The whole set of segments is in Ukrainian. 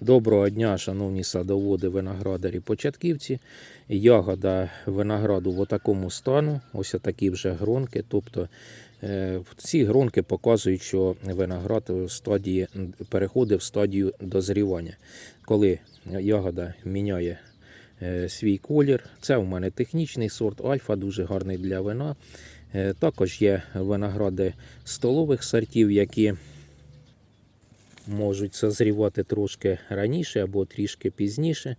Доброго дня, шановні садоводи, виноградарі, початківці. Ягода винограду в такому стану, ось такі вже гронки. Тобто е, ці гронки показують, що виноград в стадії, переходить в стадію дозрівання. Коли ягода міняє е, свій колір, це у мене технічний сорт альфа, дуже гарний для вина. Е, Також є виногради столових сортів, які можуть созрівати трошки раніше або трішки пізніше.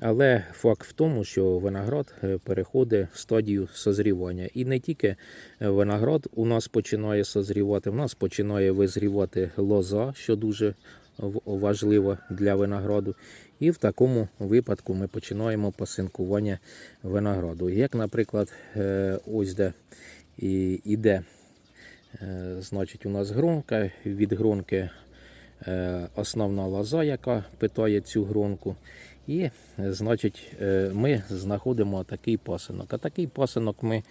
Але факт в тому, що виноград е, переходить в стадію созрівання. І не тільки е, виноград у нас починає созрівати, в нас починає визрівати лоза, що дуже важливо для винограду. І в такому випадку ми починаємо пасинкування винограду. Як, наприклад, е, ось де іде, значить, у нас гронка, від гронки основна лоза, яка питає цю гронку. І, е, значить, е, ми знаходимо такий пасинок. А такий пасинок ми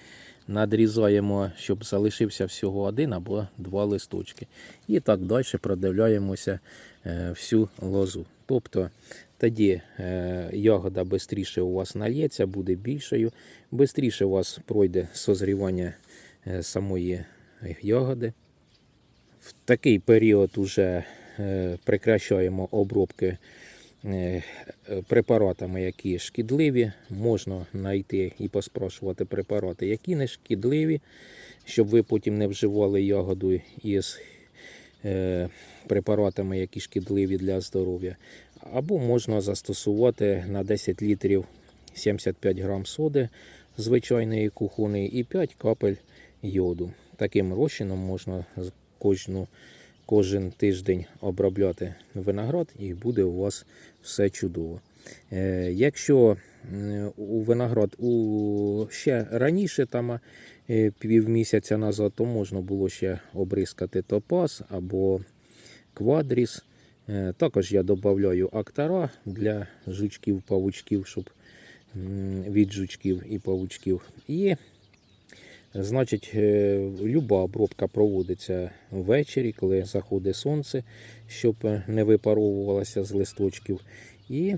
надрізаємо, щоб залишився всього один або два листочки. І так далі продивляємося е, всю лозу. Тобто тоді е, ягода швидше у вас нальється, буде більшою, швидше у вас пройде созрівання е, самої ягоди. В такий період уже е, прекращаємо обробки е, препаратами, які шкідливі. Можна знайти і поспрашувати препарати, які не шкідливі, щоб ви потім не вживали ягоду із е, препаратами, які шкідливі для здоров'я. Або можна застосувати на 10 літрів 75 грам соди звичайної кухонної і 5 капель йоду. Таким розчином можна кожну, кожен тиждень обробляти виноград і буде у вас все чудово. Е, Якщо у виноград у ще раніше, там е, півмісяця назад, то можна було ще обрискати топаз або квадріс. Е, Також я додаю актара для жучків, павучків, щоб від жучків і павучків. І Значить, е, люба обробка проводиться ввечері, коли заходить сонце, щоб е, не випаровувалося з листочків. І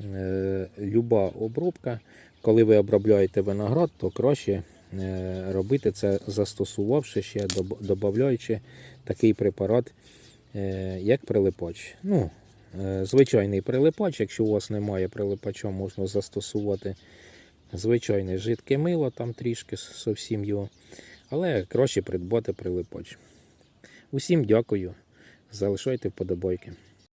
е, люба обробка, коли ви обробляєте виноград, то краще робити це, застосувавши ще, додаючи такий препарат, як прилипач. Ну, звичайний прилипач, якщо у вас немає прилипача, можна застосувати звичайне жидке мило, там трішки зовсім його. Але краще придбати прилипач. Усім дякую. Залишайте вподобайки.